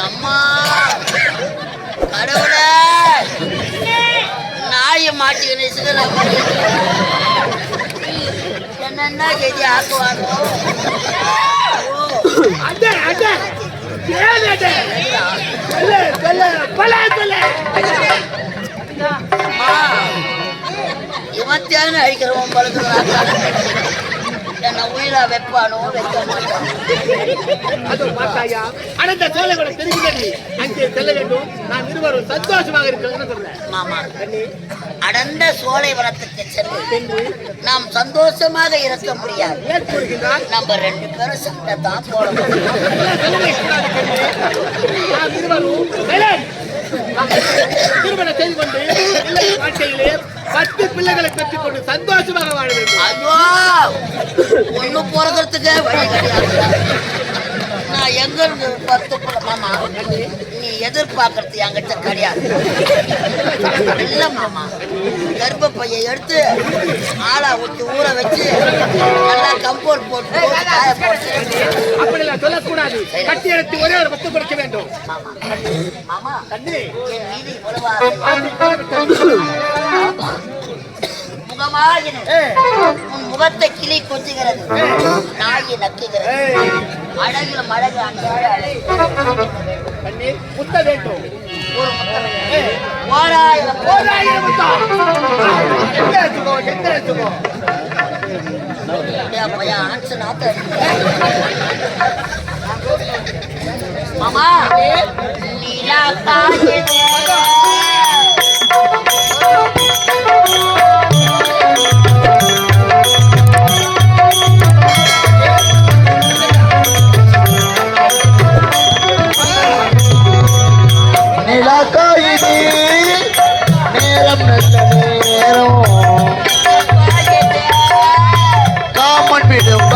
அம்மா. கடவுளே. நாயை மாட்டிக்கின்னு என்னென்ன கெதி ஆக்குவாங்க? இவன் தேவை அழிக்கிறவன் பழக்கிறான் என்ன உயிரா வைப்பானோ? வைக்க சோலை கூட தெரிகிறது அங்கே செல்ல வேண்டும். நான் இருவரும் சந்தோஷமாக இருக்கிறேன்னு சொல்றேன். மாமா. அடர்ந்த சோலைவனத்துக்கு சென்று நாம் சந்தோஷமாக இருக்க முடியாது. நம்ம ரெண்டு பேரும் சண்டை தான் போடணும். இருவரும் திருமணம் செய்து கொண்டு வாழ்க்கையிலே பத்து பிள்ளைகளை பெற்றுக் கொண்டு சந்தோஷமாக வாழ வேண்டும். ஒண்ணு போறதுக்கு வழி கிடையாது. நான் எங்க இருந்து பத்து மாமா நீ எதிர்பார்க்கறது என்கிட்ட கிடையாது. இல்ல மாமா கர்ப்பப்பையை எடுத்து ஆளா ஊத்தி ஊற வச்சு நல்லா கம்போர்ட் போட்டு காய போட்டு சொல்லக்கூடாது. கட்டி எடுத்து ஒரே ஒரு பத்து கொடுக்க வேண்டும். மாமா தண்ணி என் மீது முகமாகின உன் முகத்தை கிளி கொஞ்சுகிறது நாயை நக்குகிறது. அழகிலும் அழகு அன்றாட அழகு தண்ணி முத்த வேண்டும். ஒரு ஓராயிரம் ஓராயிரம் எடுத்துக்கோ எந்த எடுத்துக்கோ பையன் நாத்த மாமா நீலா காயுதே.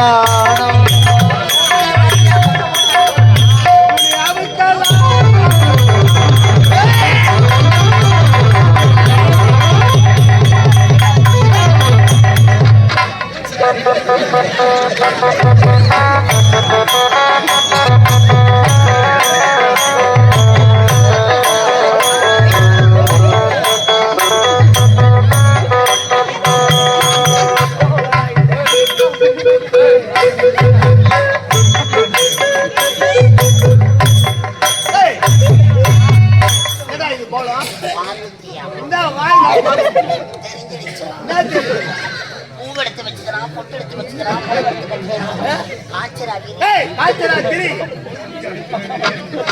प्राण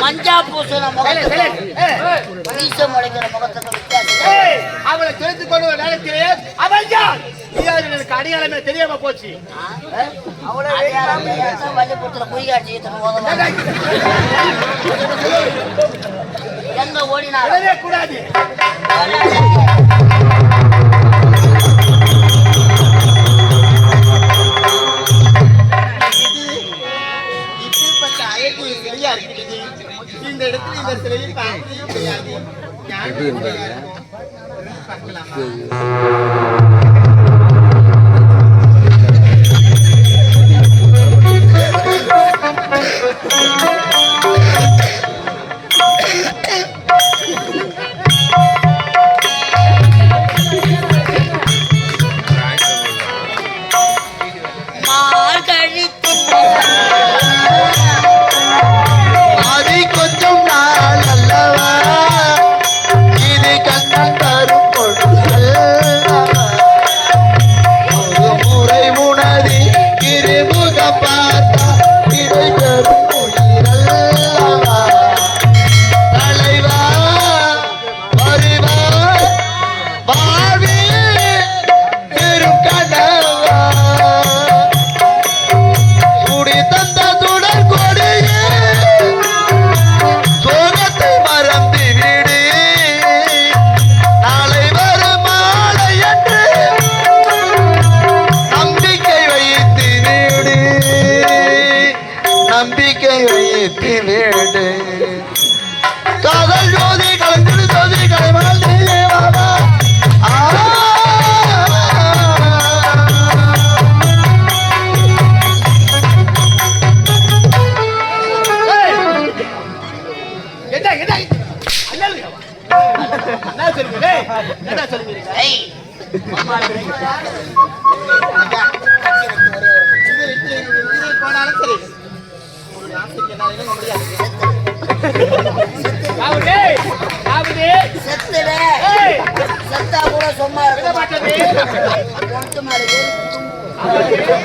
மஞ்சா சைலண்ட். ஏய், மீச முளைக்கிற முகத்துக்கு வித்தியாசம். அவளை தெரிந்து கொண்டு யார்? இதாவது எனக்கு அடையாளமே தெரியாம போச்சு. வள்ளிபுரத்துல ஓதணும். எங்க விடவே கூடாது. இந்த இடத்துல இந்த சிலையை பார்க்கவே ஞாபகம் பார்க்கலாமா?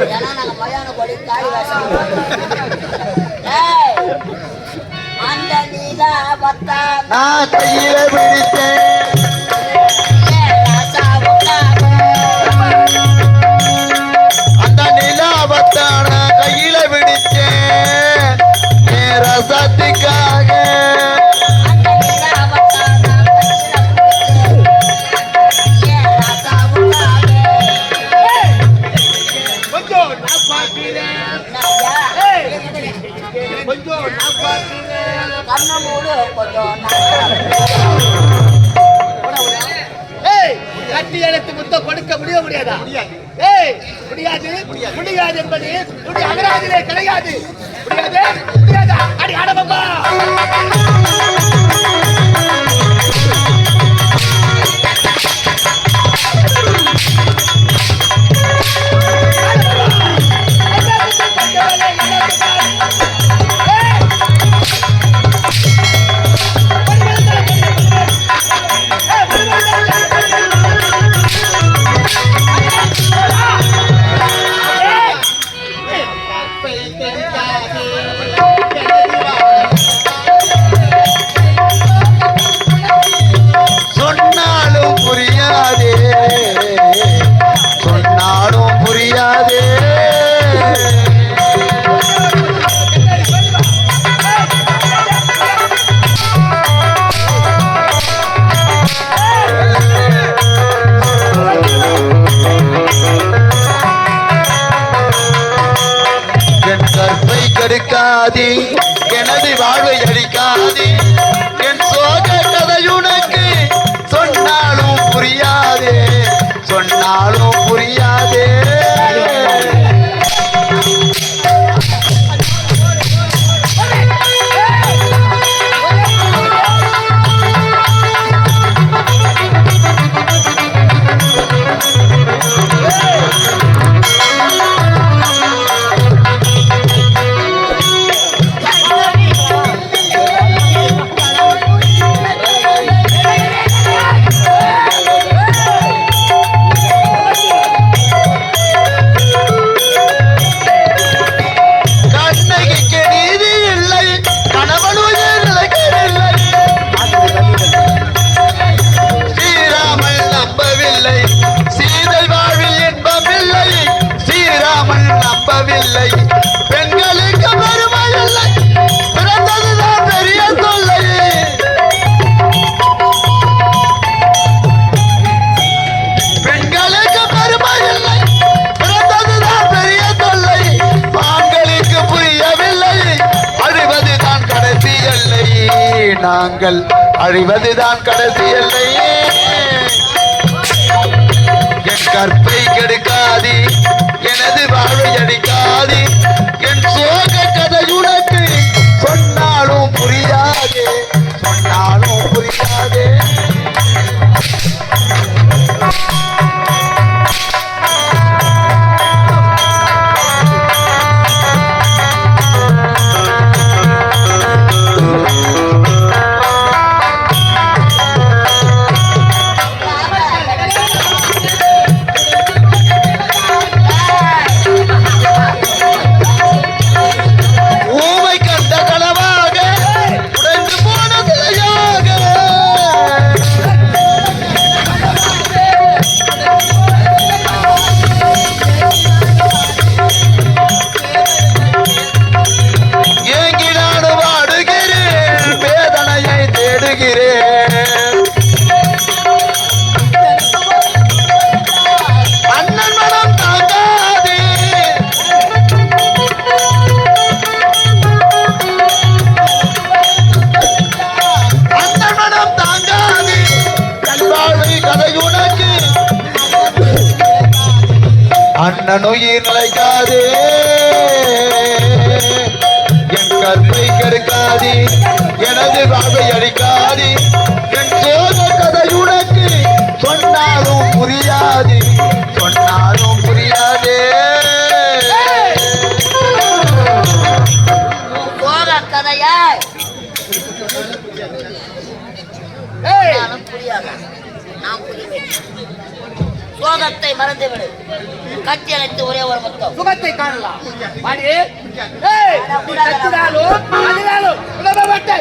ஏன்னா நாங்க மயான கொடி தாடி வாசம் அந்த நீதான் பத்தா நான் கையில பிடித்த கட்டி அழைத்து முத்தம் கொடுக்க முடிய முடியாதா? ஏய் முடியாது. முடியாது. என்பது இப்படி கிடையாது. முடியாது. முடியாதா? அடி அடபம்பா நாங்கள் அழிவதுதான் கடைசி எல்லை. என் கற்பை கெடுக்காதி எனது வாழ்வை அடிக்காதி என் சோக கதை உனக்கு சொன்னாலும் புரியாதே சொன்னாலும் புரியாதே. மன நோய் நிலைக்காது என் கற்பை கெடுக்காதி. எனது வாழ்வை அழிக்காதி. என் சோத கதை உனக்கு சொன்னாலும் புரியாது. சொன்னாலும் புரியாதே. கதையா. புரியாது. நான் புரிவேன். சோகத்தை மறந்துவிடு. கட்டி அணைத்து ஒரே ஒரு மொத்தம். சுகத்தை காணலாம். கத்தினாலும் அதனாலும் உதவப்பட்ட